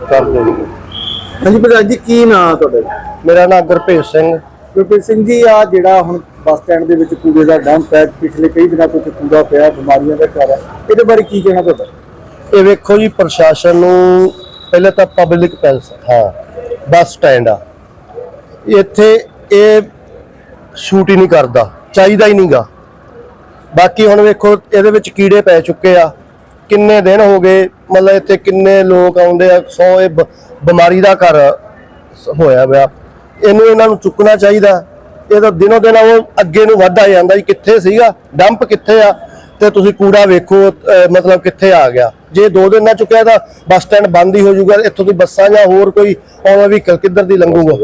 ਕਰ ਦਿਓ ਹਾਂਜੀ ਪ੍ਰਧਾਨ ਜੀ ਕੀ ਨਾਂ ਤੁਹਾਡਾ? ਮੇਰਾ ਨਾਮ ਗੁਰਭੇਜ ਸਿੰਘ। ਗੁਰਪ੍ਰੀਤ ਸਿੰਘ ਜੀ ਆ ਜਿਹੜਾ ਹੁਣ ਬੱਸ ਸਟੈਂਡ ਦੇ ਵਿੱਚ ਕੂੜੇ ਦਾ ਡੰਪ ਹੈ ਪਿਛਲੇ ਕਈ ਦਿਨਾਂ ਤੋਂ ਇੱਥੇ ਕੂੜਾ ਪਿਆ ਬਿਮਾਰੀਆਂ ਦਾ ਘਰ ਹੈ ਇਹਦੇ ਬਾਰੇ ਕੀ ਕਹਿਣਾ ਤੁਹਾਡਾ? ਇਹ ਵੇਖੋ ਜੀ ਪ੍ਰਸ਼ਾਸਨ ਨੂੰ ਪਹਿਲਾਂ ਤਾਂ ਪਬਲਿਕ ਪੈਲਸ ਹਾਂ ਬੱਸ ਸਟੈਂਡ ਆ। ਇੱਥੇ ਇਹ ਸ਼ੂਟ ਹੀ ਨਹੀਂ ਕਰਦਾ ਚਾਹੀਦਾ ਹੀ ਨਹੀਂਗਾ ਬਾਕੀ ਹੁਣ ਵੇਖੋ ਇਹਦੇ ਵਿੱਚ ਕੀੜੇ ਪੈ ਚੁੱਕੇ ਆ। ਕਿੰਨੇ ਦਿਨ ਹੋ ਗਏ? ਮਤਲਬ ਇੱਥੇ ਕਿੰਨੇ ਲੋਕ ਆਉਂਦੇ ਆ? ਸੋ ਇਹ ਬਿਮਾਰੀ ਦਾ ਘਰ ਹੋਇਆ ਹੋਇਆ। ਇਹਨੂੰ ਇਹਨਾਂ ਨੂੰ ਚੁੱਕਣਾ ਚਾਹੀਦਾ। ਇਹ ਤਾਂ ਦਿਨੋ ਦਿਨ ਉਹ ਅੱਗੇ ਨੂੰ ਵੱਧਦਾ ਜਾਂਦਾ ਜੀ। ਕਿੱਥੇ ਸੀਗਾ? ਡੰਪ ਕਿੱਥੇ ਆ? ਤੇ ਤੁਸੀਂ ਕੂੜਾ ਵੇਖੋ ਮਤਲਬ ਕਿੱਥੇ ਆ ਗਿਆ। ਜੇ ਦੋ ਦਿਨ ਨਾ ਚੁੱਕਿਆ ਤਾਂ ਬੱਸ ਸਟੈਂਡ ਬੰਦ ਹੀ ਹੋ ਜਾਊਗਾ। ਇੱਥੋਂ ਦੀ ਬੱਸਾਂ ਜਾਂ ਹੋਰ ਕੋਈ ਆਉਣਾ ਵੀ ਕਿੱਧਰ ਦੀ ਲੰਘੂਗਾ?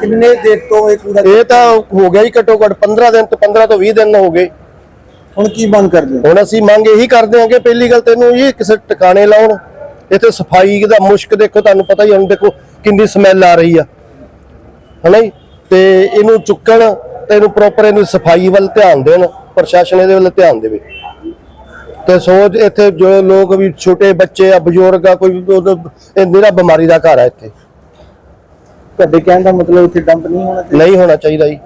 ਕਿੰਨੇ ਦੇਰ ਤੋਂ ਇਹ ਕੂੜਾ ਇਹ ਤਾਂ ਹੋ ਗਿਆ ਹੀ ਘੱਟੋ ਘੱਟ 15 ਦਿਨ ਤੋਂ 15 ਤੋਂ 20 ਦਿਨ ਹੋ ਗਏ। ਹੁਣ ਕੀ ਬੰਦ ਕਰਦੇ ਹੋ? ਹੁਣ ਅਸੀਂ ਮੰਗ ਇਹੀ ਕਰਦੇ ਹਾਂ ਕਿ ਪਹਿਲੀ ਗੱਲ ਤੈਨੂੰ ਇਹ ਕਿਸੇ ਟਿਕਾਣੇ ਲਾਉਣ। ਇੱਥੇ ਸਫ਼ਾਈ ਦਾ ਮੁਸ਼ਕ ਦੇਖੋ ਤੁਹਾਨੂੰ ਪਤਾ ਹੀ ਹੁਣ ਦੇਖੋ ਕਿੰਨੀ ਸਮੈਲ ਆ ਰਹੀ ਆ। ਹਨਾ ਜੀ? ਤੇ ਇਹਨੂੰ ਚੁੱਕਣ ਤੇ ਇਹਨੂੰ ਪ੍ਰੋਪਰ ਇਹਨੂੰ ਸਫ਼ਾਈ ਵੱਲ ਧਿਆਨ ਦੇਣ ਪ੍ਰਸ਼ਾਸਨ ਇਹਦੇ ਵੱਲ ਧਿਆਨ ਦੇਵੇ। ਤੇ ਸੋਚ ਇੱਥੇ ਜੋ ਲੋਕ ਵੀ ਛੋਟੇ ਬੱਚੇ ਆ ਬਜ਼ੁਰਗ ਆ ਕੋਈ ਇਹ ਨਿਹਰਾ ਬਿਮਾਰੀ ਦਾ ਘਰ ਆ ਇੱਥੇ। ਤੁਹਾਡੇ ਕਹਿਣ ਦਾ ਮਤਲਬ ਇੱਥੇ ਡੰਪ ਨਹੀਂ ਹੋਣਾ ਚਾਹੀਦਾ? ਨਹੀਂ ਹੋਣਾ ਚਾਹੀਦਾ ਜੀ।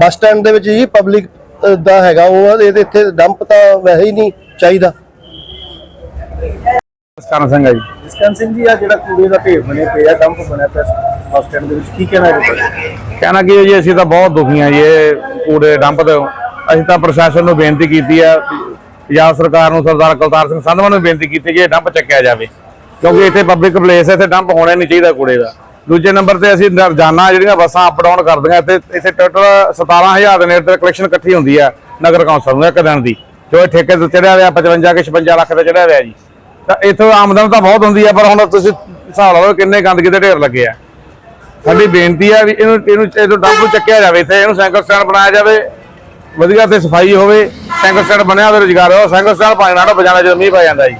ਬੱਸ ਸਟੈਂਡ ਦੇ ਵਿੱਚ ਜੀ ਪਬਲਿਕ ਦਾ ਹੈਗਾ ਉਹ ਆ, ਇਹਦੇ ਇੱਥੇ ਡੰਪ ਤਾਂ ਵੈਸੇ ਹੀ ਨਹੀਂ ਚਾਹੀਦਾ। ਕਰਨ ਸਿੰਘ ਹੈ ਜੀ। ਜਸਕਰਨ ਸਿੰਘ ਜੀ ਆ ਜਿਹੜਾ ਕੂੜੇ ਦਾ ਢੇਰ ਬਣੇ ਪਿਆ ਡੰਪ ਬਣਿਆ ਪਿਆ ਬੱਸ ਸਟੈਂਡ ਦੇ ਵਿੱਚ ਕੀ ਕਹਿਣਾ ਇਹਦੇ ਬਾਰੇ ਕਹਿਣਾ ਕੀ ਹੈ ਜੀ ਅਸੀਂ ਤਾਂ ਬਹੁਤ ਦੁਖੀ ਹਾਂ ਜੀ ਇਹ ਕੂੜੇ ਡੰਪ ਤੋਂ। ਅਸੀਂ ਤਾਂ ਪ੍ਰਸ਼ਾਸਨ ਨੂੰ ਬੇਨਤੀ ਕੀਤੀ ਹੈ ਪੰਜਾਬ ਸਰਕਾਰ ਨੂੰ ਸਰਦਾਰ ਕੁਲਤਾਰ ਸਿੰਘ ਸੰਧਵਾ ਨੂੰ ਬੇਨਤੀ ਕੀਤੀ ਕਿ ਇਹ ਡੰਪ ਚੱਕਿਆ ਜਾਵੇ। ਕਿਉਂਕਿ ਇੱਥੇ ਪਬਲਿਕ ਪਲੇਸ ਹੈ ਇੱਥੇ ਡੰਪ ਹੋਣਾ ਨਹੀਂ ਚਾਹੀਦਾ ਕੂੜੇ ਦਾ। ਦੂਜੇ ਨੰਬਰ ਤੇ ਅਸੀਂ ਰੋਜ਼ਾਨਾ ਜਿਹੜੀਆਂ ਬੱਸਾਂ ਅਪ ਡਾਊਨ ਕਰਦੀਆਂ, ਇੱਥੇ ਇੱਥੇ ਟੋਟਲ 17000 ਦੇ ਨੇੜੇ ਤੇ ਕਲੈਕਸ਼ਨ ਇਕੱਠੀ ਹੁੰਦੀ ਹੈ ਨਗਰ ਕੌਂਸਲ ਨੂੰ ਇੱਕ ਦਿਨ ਦੀ, ਜੋ ਠੇਕੇ ਤੇ ਚੜਿਆ ਹੋਇਆ 55 ਕਿ 56 ਲੱਖ ਤੇ ਚੜਿਆ ਹੋਇਆ ਜੀ। ਤਾਂ ਇੱਥੋਂ ਆਮਦਨ ਤਾਂ ਬਹੁਤ ਹੁੰਦੀ ਹੈ, ਪਰ ਹੁਣ ਤੁਸੀਂ ਹਿਸਾਬ ਲਾ ਕਿੰਨੇ ਗੰਦਗੀ ਦੇ ਢੇਰ ਲੱਗੇ ਆ। ਸਾਡੀ ਬੇਨਤੀ ਹੈ ਵੀ ਇਹਨੂੰ ਇਹਨੂੰ ਇਹਨੂੰ ਡੰਪ ਚੱਕਿਆ ਜਾਵੇ ਇੱਥੇ, ਇਹਨੂੰ ਸਾਈਕਲ ਸਟੈਂਡ ਬਣਾਇਆ ਜਾਵੇ, ਵਧੀਆ ਤੇ ਸਫ਼ਾਈ ਹੋਵੇ ਸਾਈਕਲ ਸਟੈਂਡ ਬਣਿਆ ਹੋਵੇ, ਰੁਜ਼ਗਾਰ ਹੋ ਸਾਈਕਲ ਸਟੈਂਡ ਪਾਣੀ ਨਾਲ ਬਜਾਣਾ ਜਦੋਂ ਮੀਂਹ ਪੈ ਜਾਂਦਾ ਜੀ।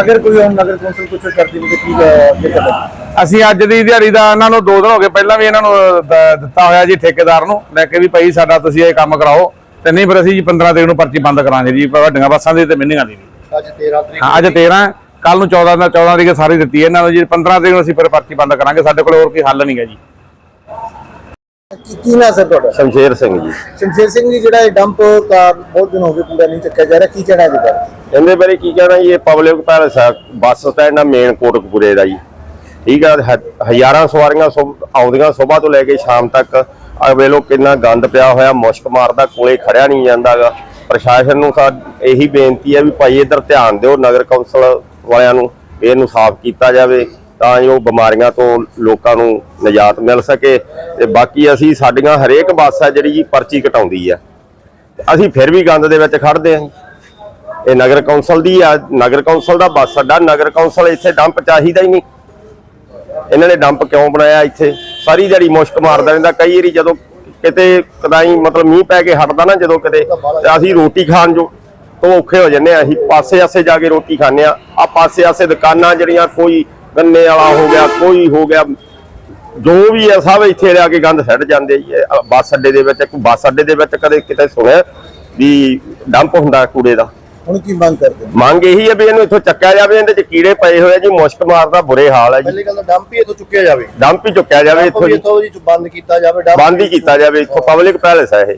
ਅਗਰ ਕੋਈ ਹੁਣ ਨਗਰ ਕੌਂਸਲ ਕੁਝ ਕਰਦੀ ਨਹੀਂ ਤਾਂ ਕੀ ਕਰਦਾ? ਅਸੀਂ ਅੱਜ ਦੀ ਦਿਹਾੜੀ ਦਾ ਇਹਨਾਂ ਨੂੰ ਦੋ ਦਿਨ ਹੋ ਗਏ ਪਹਿਲਾਂ ਵੀ ਇਹਨਾਂ ਨੂੰ ਦਿੱਤਾ ਹੋਇਆ ਜੀ ਠੇਕੇਦਾਰ ਨੂੰ। ਲੈ ਕੇ ਵੀ ਭਾਈ ਸਾਡਾ ਤੁਸੀਂ ਇਹ ਕੰਮ ਕਰਾਓ ਤੇ ਨਹੀਂ ਫਿਰ ਅਸੀਂ ਜੀ 15 ਤਰੀਕ ਨੂੰ ਪਰਚੀ ਬੰਦ ਕਰਾਂਗੇ ਜੀ ਵੱਡੀਆਂ ਬੱਸਾਂ ਦੀ ਤੇ ਮਿੰਨੀਆਂ ਦੀ ਅੱਜ 13 ਤਰੀਕ ਹਾਂ ਅੱਜ 13 ਕੱਲ ਨੂੰ 14 ਦਾ 14 ਤਰੀਕ ਸਾਰੀ ਦਿੱਤੀ ਹੈ ਇਹਨਾਂ ਨੂੰ ਜੀ 15 ਤਰੀਕ ਨੂੰ ਅਸੀਂ ਫਿਰ ਪਰਚੀ ਬੰਦ ਕਰਾਂਗੇ ਸਾਡੇ ਕੋਲ ਹੋਰ ਕੋਈ ਹੱਲ ਨਹੀਂ ਹੈ ਜੀ। ਕੀ ਕੀ ਨਾ ਸਰ ਤੁਹਾਡਾ? ਸ਼ਮਸ਼ੇਰ ਸਿੰਘ ਜੀ। ਸ਼ਮਸ਼ੇਰ ਸਿੰਘ ਜੀ ਜਿਹੜਾ ਇਹ ਡੰਪ ਕਾਰ ਬਹੁਤ ਦਿਨ ਹੋ ਗਏ ਕੂੜਾ ਨਹੀਂ ਚੱਕਿਆ ਜਾ ਰਿਹਾ ਕੀ ਕਹਿਣਾ ਬਾਰੇ ਇਹਦੇ ਬਾਰੇ ਕੀ ਕਹਿਣਾ ਜੀ ਇਹ ਪਬਲਿਕ ਪੈਲਸ ਬੱਸ ਸਟੈਂਡ ਆ ਮੇਨ ਕੋਟਕਪੂਰੇ ਦਾ ਜੀ। ਠੀਕ ਆ ਹ- ਹਜ਼ਾਰਾਂ ਸਵਾਰੀਆਂ ਸੁਬ- ਆਉਂਦੀਆਂ ਸਵੇਰ ਤੋਂ ਲੈ ਕੇ ਸ਼ਾਮ ਤੱਕ। ਆ ਵੇਲੋ ਕਿੰਨਾ ਗੰਦ ਪਿਆ ਹੋਇਆ, ਮੁਸ਼ਕ ਮਾਰਦਾ, ਕੋਲੇ ਖੜਿਆ ਨਹੀਂ ਜਾਂਦਾਗਾ। ਪ੍ਰਸ਼ਾਸਨ ਨੂੰ ਸਾ ਇਹੀ ਬੇਨਤੀ ਹੈ ਵੀ ਭਾਈ ਇੱਧਰ ਧਿਆਨ ਦਿਓ, ਨਗਰ ਕੌਂਸਲ ਵਾਲਿਆਂ ਨੂੰ, ਇਹਨੂੰ ਸਾਫ਼ ਕੀਤਾ ਜਾਵੇ, ਤਾਂ ਜੋ ਬਿਮਾਰੀਆਂ ਤੋਂ ਲੋਕਾਂ ਨੂੰ ਨਿਜਾਤ ਮਿਲ ਸਕੇ। ਤੇ ਬਾਕੀ ਅਸੀਂ ਸਾਡੀਆਂ ਹਰੇਕ ਬੱਸ ਆ ਜਿਹੜੀ ਜੀ ਪਰਚੀ ਕਟਾਉਂਦੀ ਆ ਅਸੀਂ ਫਿਰ ਵੀ ਗੰਦ ਦੇ ਵਿੱਚ ਖੜਦੇ ਆਂ ਇਹ ਨਗਰ ਕੌਂਸਲ ਦੀ ਆ ਨਗਰ ਕੌਂਸਲ ਦਾ ਬੱਸ ਅੱਡਾ, ਨਗਰ ਕੌਂਸਲ ਇੱਥੇ ਡੰਪ ਚਾਹੀਦਾ ਹੀ ਨਹੀਂ। ਇਹਨਾਂ ਨੇ ਡੰਪ ਕਿਉਂ ਬਣਾਇਆ ਇੱਥੇ? ਸਾਰੀ ਦਿਹਾੜੀ ਮੁਸ਼ਕ ਮਾਰਦਾ ਰਹਿੰਦਾ। ਕਈ ਵਾਰੀ ਜਦੋਂ ਕਿਤੇ ਕਦਾਈ ਮਤਲਬ ਮੀਂਹ ਪੈ ਕੇ ਹਟਦਾ ਨਾ ਜਦੋਂ ਕਿਤੇ, ਤੇ ਅਸੀਂ ਰੋਟੀ ਖਾਣ ਜੋ ਤੋਂ ਔਖੇ ਹੋ ਜੰਨੇ ਆ। ਅਸੀਂ ਪਾਸੇ ਆਸੇ ਜਾ ਕੇ ਰੋਟੀ ਖਾਂਦੇ ਆ। ਆ ਪਾਸੇ ਆਸੇ ਦੁਕਾਨਾਂ ਜਿਹੜੀਆਂ, ਕੋਈ ਗੰਨੇ ਵਾਲਾ ਹੋ ਗਿਆ, ਕੋਈ ਹੋ ਗਿਆ, ਜੋ ਵੀ ਆ, ਸਭ ਇੱਥੇ ਲਿਆ ਕੇ ਗੰਦ ਛੱਡ ਜਾਂਦੇ ਜੀ। ਬੱਸ ਅੱਡੇ ਦੇ ਵਿੱਚ ਬੱਸ ਅੱਡੇ ਦੇ ਵਿੱਚ ਕਦੇ ਕਿਤੇ ਸੁਣਿਆ ਵੀ ਡੰਪ ਹੁੰਦਾ ਕੂੜੇ ਦਾ? ਹੁਣ ਕੀ ਮੰਗ ਕਰਦੇ ਹੋ? ਮੰਗ ਇਹੀ ਹੈ ਵੀ ਇਹਨੂੰ ਇੱਥੋਂ ਚੱਕਿਆ ਜਾਵੇ ਇਹਦੇ ਚ ਕੀੜੇ ਪਏ ਹੋਏ ਆ ਜੀ ਮੁਸ਼ਕ ਮਾਰਦਾ ਬੁਰੇ ਹਾਲ ਹੈ ਜੀ। ਪਹਿਲੀ ਗੱਲ ਤਾਂ ਡੰਪ ਹੀ ਇੱਥੋਂ ਚੁੱਕਿਆ ਜਾਵੇ। ਡੰਪ ਹੀ ਚੁੱਕਿਆ ਜਾਵੇ ਜੀ। ਇੱਥੋਂ ਜੀ ਬੰਦ ਕੀਤਾ ਜਾਵੇ ਡੰਪ ਬੰਦ ਹੀ ਕੀਤਾ ਜਾਵੇ ਇੱਥੋਂ ਪਬਲਿਕ ਪੈਲਸ ਹੈ ਇਹ।